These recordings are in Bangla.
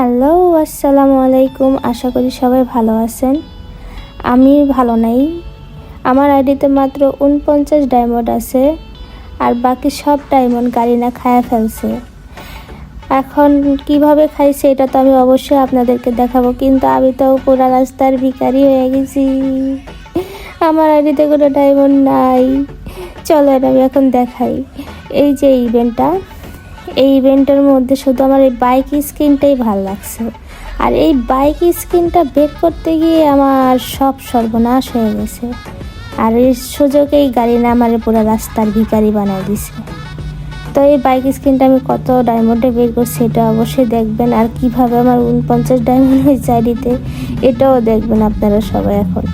হ্যালো, আসসালামু আলাইকুম। আশা করি সবাই ভালো আছেন। আমি ভালো নাই। আমার আইডিতে মাত্র উনপঞ্চাশ ডায়মন্ড আছে, আর বাকি সব ডায়মন্ড গাড়ি না খায়া ফেলছে। এখন কীভাবে খাইছে এটা তো আমি অবশ্যই আপনাদেরকে দেখাবো, কিন্তু আমি তো পুরা রাস্তার ভিখারি হয়ে গেছি। আমার আইডিতে কোনো ডায়মন্ড নাই। চলেন আমি এখন দেখাই। এই যে ইভেন্টটা এই ইভেন্টের মধ্যে শুধু আমার এই বাইক স্ক্রিনটাই ভালো লাগছে। আর এই বাইক স্ক্রিনটা বের করতে গিয়ে আমার সব সর্বনাশ হয়ে গেছে। আর এই সুযোগেই গাড়ি না আমার পুরো রাস্তার ভিখারি বানাই দিছে। তো এই বাইক স্ক্রিনটা আমি কত ডায়মন্ডে বের করছি এটা অবশ্যই দেখবেন। আর কীভাবে আমার উনপঞ্চাশ ডায়মন্ড হয়েছে আইডিতে এটাও দেখবেন আপনারা সবাই এখন।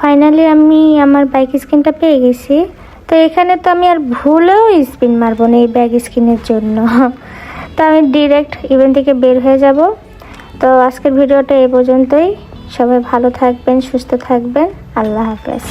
ফাইনালি আমি আমার বাইক স্ক্রিনটা পেয়ে গেছি। তো এখানে তো আমি আর ভুলেও স্পিন মারবো না এই ব্যাগ স্ক্রিনের জন্য। তো আমি ডিরেক্ট ইভেন্ট থেকে বের হয়ে যাব। তো আজকের ভিডিওটা এ পর্যন্তই। সবাই ভালো থাকবেন, সুস্থ থাকবেন। আল্লাহ হাফেজ।